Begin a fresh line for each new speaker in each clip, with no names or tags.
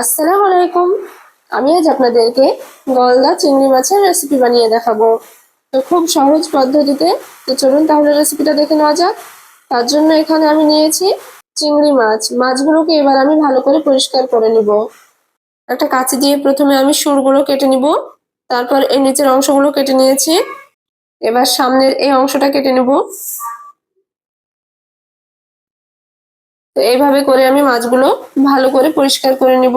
আসসালামু আলাইকুম। আমি আজ আপনাদেরকে গলদা চিংড়ি মাছের রেসিপি বানিয়ে দেখাবো। তো খুব সহজ পদ্ধতিতে, তো চলুন তাহলে রেসিপিটা দেখে নেওয়া যাক। তার জন্য এখানে আমি নিয়েছি চিংড়ি মাছ। মাছগুলোকে এবার আমি ভালো করে পরিষ্কার করে নিব। একটা কাঁচি দিয়ে প্রথমে আমি সুরগুলো কেটে নিব। তারপর এই নিচের অংশগুলো কেটে নিয়েছি। এবার সামনের এই অংশটা কেটে নেব। তো এইভাবে করে আমি মাছগুলো ভালো করে পরিষ্কার করে নিব।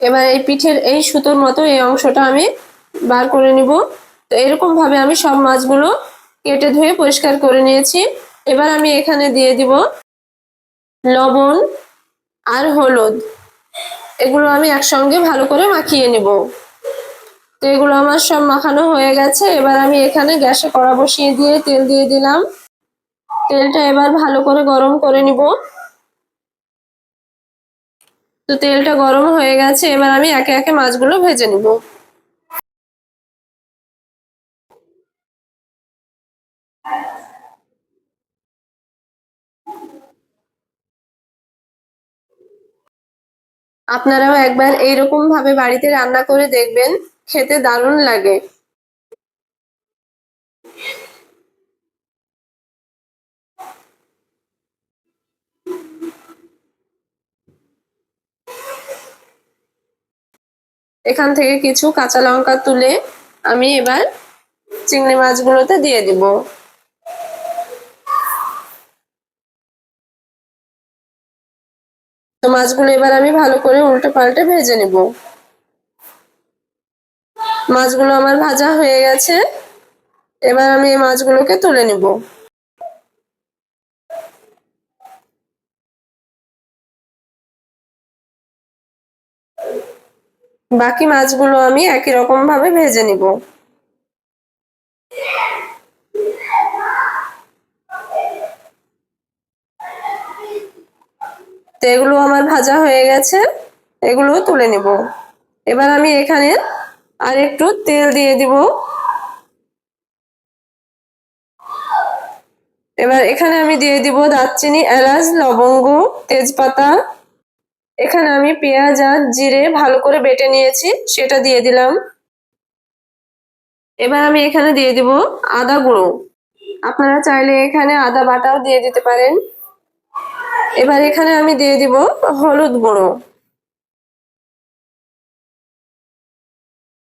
এবার এই পিঠের এই সুতোর মতো এই অংশটা আমি বার করে নিব। তো এরকম ভাবে আমি সব মাছগুলো কেটে ধুয়ে পরিষ্কার করে নিয়েছি। এবার আমি এখানে দিয়ে দিব লবণ আর হলুদ। এগুলো আমি একসঙ্গে ভালো করে মাখিয়ে নিব। তো এগুলো আমার সব মাখানো হয়ে গেছে। এবার আমি এখানে গ্যাসে কড়া বসিয়ে দিয়ে তেল দিয়ে দিলাম। তেলটা এবার ভালো করে গরম করে নিব। তো তেলটা গরম হয়ে গেছে। এবার আমি একে একে মাছগুলো ভেজে নিব। আপনারাও একবার এইরকম ভাবে বাড়িতে রান্না করে দেখবেন, খেতে দারুণ লাগে। এখান থেকে কিছু কাঁচা লঙ্কা তুলে আমি এবার চিংড়ি মাছগুলোতে দিয়ে দিব। মাছগুলো এবার আমি ভালো করে উল্টে পাল্টে ভেজে নেব। মাছগুলো আমার ভাজা হয়ে গেছে। এবার আমি এই মাছগুলোকে তুলে নিব। বাকি মাছগুলো আমি একই রকম ভাবে ভেজে নিব। তো এগুলো আমার ভাজা হয়ে গেছে। এগুলো তুলে নিব। এবার আমি এখানে আর একটু তেল দিয়ে দিব। এবার এখানে আমি দিয়ে দিব দারচিনি, এলাচ, লবঙ্গ, তেজপাতা। এখানে আমি পেঁয়াজ আর জিরে ভালো করে বেটে নিয়েছি, সেটা দিয়ে দিলাম। এবার আমি এখানে দিয়ে দিব আদা গুঁড়ো। আপনারা চাইলে এখানে আদা বাটাও দিয়ে দিতে পারেন। এবার এখানে আমি দিয়ে দিব হলুদ গুঁড়ো।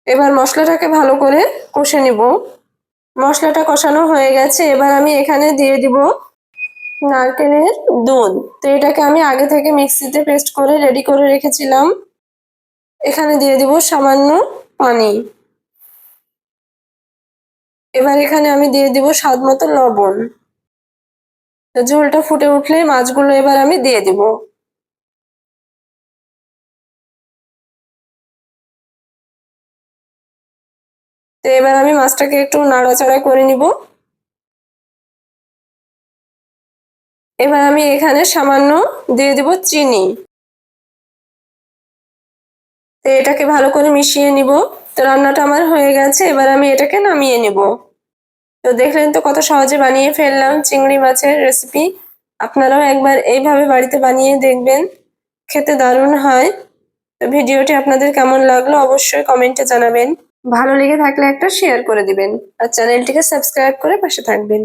এবার মশলাটাকে ভালো করে কষে নিব। মশলাটা কষানো হয়ে গেছে। এবার আমি এখানে দিয়ে দিব নারকেলের দুধ। তো এটাকে আমি আগে থেকে মিক্সিতে পেস্ট করে রেডি করে রেখেছিলাম। এখানে দিয়ে দিব সামান্য পানি। এবার এখানে আমি দিয়ে দিব স্বাদ মতো লবণ। ঝোলটা ফুটে উঠলে মাছগুলো এবার আমি দিয়ে দিব। তো এবার আমি মাছটাকে একটু নাড়াচাড়া করে নিব। এবার আমি এখানে সামান্য দিয়ে দিব চিনি। তো এটাকে ভালো করে মিশিয়ে নিব। তো রান্নাটা আমার হয়ে গেছে, এবার আমি এটাকে নামিয়ে নিব। তো দেখলেন তো কত সহজে বানিয়ে ফেললাম চিংড়ি মাছের রেসিপি আপনারাও একবার এইভাবে বাড়িতে বানিয়ে দেখবেন। খেতে দারুণ হয়। তো ভিডিওটি আপনাদের কেমন লাগল অবশ্যই কমেন্টে জানাবেন। ভালো লেগে থাকলে একটা শেয়ার করে দিবেন। আর চ্যানেলটিকে সাবস্ক্রাইব করে পাশে থাকবেন।